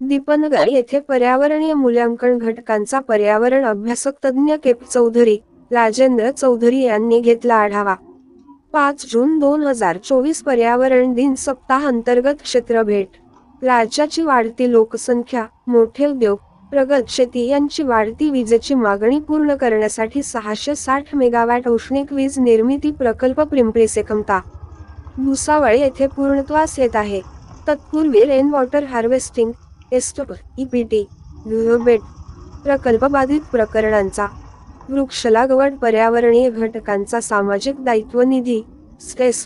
दीपनगर येथे पर्यावरणीय मूल्यांकन घटकांचा पर्यावरण अभ्यासक तज्ज्ञ केप चौधरी राजेंद्र चौधरी यांनी घेतला आढावा. पाच जून दोन हजार चोवीस पर्यावरण दिन सप्ताह अंतर्गत क्षेत्र भेट. राज्याची वाढती लोकसंख्या मोठे उद्योग प्रगत शेती यांची वाढती विजेची मागणी पूर्ण करण्यासाठी सहाशे साठ मेगावॅट औष्णिक वीज निर्मिती प्रकल्प पिंपरी सेकमता. भुसावळ येथे पूर्णत्वास येत आहे. तत्पूर्वी रेन वॉटर हार्वेस्टिंग एस्टोप ईपीटी प्रकल्प बाधित प्रकरणांचा वृक्ष लागवड पर्यावरणीय घटकांचा सामाजिक दायित्व निधी स्टेस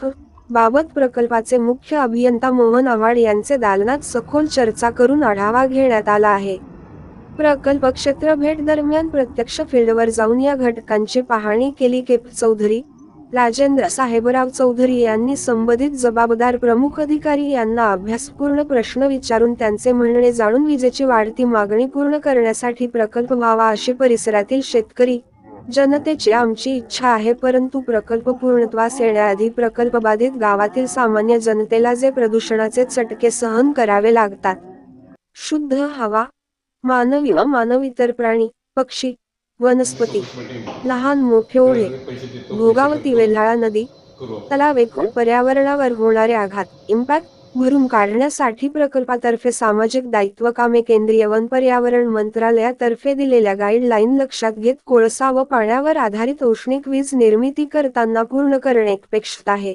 बाबत प्रकल्पाचे मुख्य अभियंता मोहन आव्हाड यांचे दालनात सखोल चर्चा करून आढावा घेण्यात आला आहे. प्रकल्प क्षेत्र भेट दरम्यान प्रत्यक्ष फील्डवर जाऊन या घटकांची पाहणी केली केप चौधरी राजेंद्र साहेबराव चौधरी यांनी संबंधित जबाबदार प्रमुख अधिकारी यांना अभ्यासपूर्ण प्रश्न विचारून त्यांचे म्हणणे जाणून विजेची वाढती मागणी पूर्ण करण्यासाठी प्रकल्प व्हावा अशी परिसरातील शेतकरी जनतेची आमची इच्छा आहे परंतु प्रकल्प पूर्णत्वास येण्याआधी प्रकल्प बाधित गावातील सामान्य जनतेला जे प्रदूषणाचे चटके सहन करावे लागतात. शुद्ध हवा मानवी व मानव इतर प्राणी पक्षी वनस्पती. लहान मोठे ओढे भोगावती वेल्हाळा नदी तलाव एकूण पर्यावरणावर होणारे आघात. इम्पॅक्ट भरून काढण्यासाठी प्रकल्पातर्फे सामाजिक दायित्व कामे केंद्रीय वन पर्यावरण मंत्रालयातर्फे दिलेल्या गाईडलाईन लक्षात घेत कोळसा व पाण्यावर आधारित औष्णिक वीज निर्मिती करताना पूर्ण करणे अपेक्षित आहे.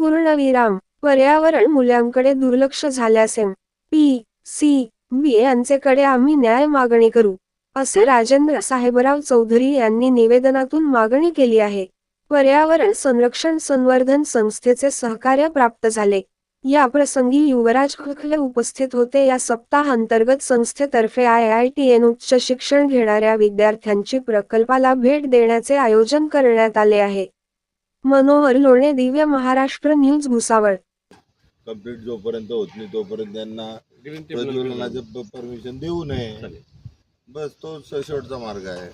पूर्णविराम पर्यावरण मूल्यांकडे दुर्लक्ष झाल्यास एम पी सी बी यांचेकडे आम्ही न्याय मागणी करू. असे राजेंद्र साहेबराव चौधरी यांनी निवेदनातून मागणी केली आहे. पर्यावरण संरक्षण संवर्धन संस्थेचे सहकार्य प्राप्त झाले. या प्रसंगी युवराज खखले उपस्थित होते. या सप्ताह अंतर्गत संस्थेतर्फे आय आय टी एन उच्च शिक्षण घेणाऱ्या विद्यार्थ्यांची प्रकल्पाला भेट देण्याचे आयोजन करण्यात आले आहे. मनोहर लोणे दिव्य महाराष्ट्र न्यूज भुसावळ. कंप्लीट जोपर्यंत होत नाही तोपर्यंत त्यांना परमिशन देऊ नये. बस तो शेवटचा मार्ग आहे.